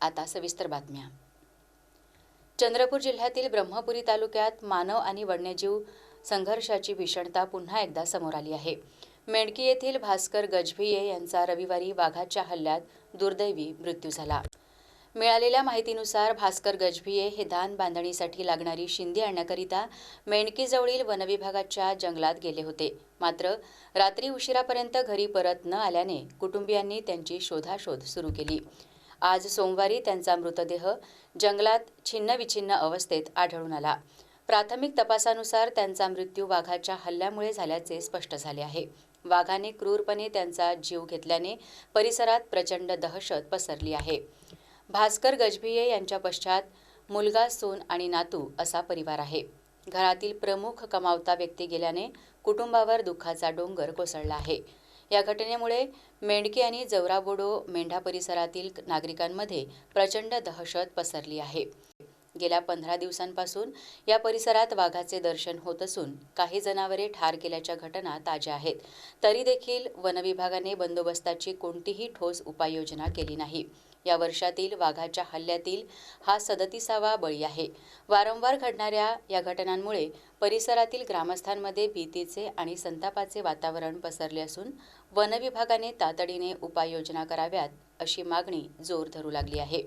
आता सविस्तर बातम्या. चंद्रपूर जिल्ह्यातील ब्रह्मपुरी तालुक्यात मानव आणि वन्यजीव संघर्षाची भीषणता पुन्हा एकदा समोर आली आहे. मेडकी येथील भास्कर गजभिये यांचा रविवारी वाघाच्या हल्ल्यात दुर्दैवी मृत्यू झाला. मिळालेल्या माहितीनुसार भास्कर गजभिये हे धान बांधणीसाठी लागणारी शिंदी आणण्याकरिता मेणकीजवळील वनविभागाच्या जंगलात गेले होते. मात्र रात्री उशिरापर्यंत घरी परत न आल्याने कुटुंबियांनी त्यांची शोधाशोध सुरू केली. आज सोमवारी त्यांचा मृतदेह जंगलात छिन्नविछिन्न अवस्थेत आढळून आला. प्राथमिक तपासानुसार त्यांचा मृत्यू वाघाच्या हल्ल्यामुळे झाल्याचे स्पष्ट झाले आहे. वाघाने क्रूरपणे त्यांचा जीव घेतल्याने परिसरात प्रचंड दहशत पसरली आहे. भास्कर गजभिये यांच्या पश्चात मुलगा सून आणि नातू असा परिवार आहे. घरातील प्रमुख कमावता व्यक्ती गेल्याने कुटुंबावर दुःखाचा डोंगर कोसळला आहे. या घटनेमुळे मेंढके आणि जवराबोडो मेंढा परिसरातील नागरिकांमध्ये प्रचंड दहशत पसरली आहे. गेल्या पंधरा दिवसांपासून या परिसरात वाघाचे दर्शन होत असून काही जनावरे ठार केल्याच्या घटना ताज्या आहेत. तरी देखील वनविभागाने बंदोबस्ताची कोणतीही ठोस उपाययोजना केली नाही. या वर्षातील वाघाच्या हल्ल्यातील हा सदतीसावा बळी आहे. वारंवार घडणाऱ्या या घटनांमुळे परिसरातील ग्रामस्थांमध्ये भीतीचे आणि संतापाचे वातावरण पसरले असून वनविभागाने तातडीने उपाययोजना कराव्यात अशी मागणी जोर धरू लागली आहे.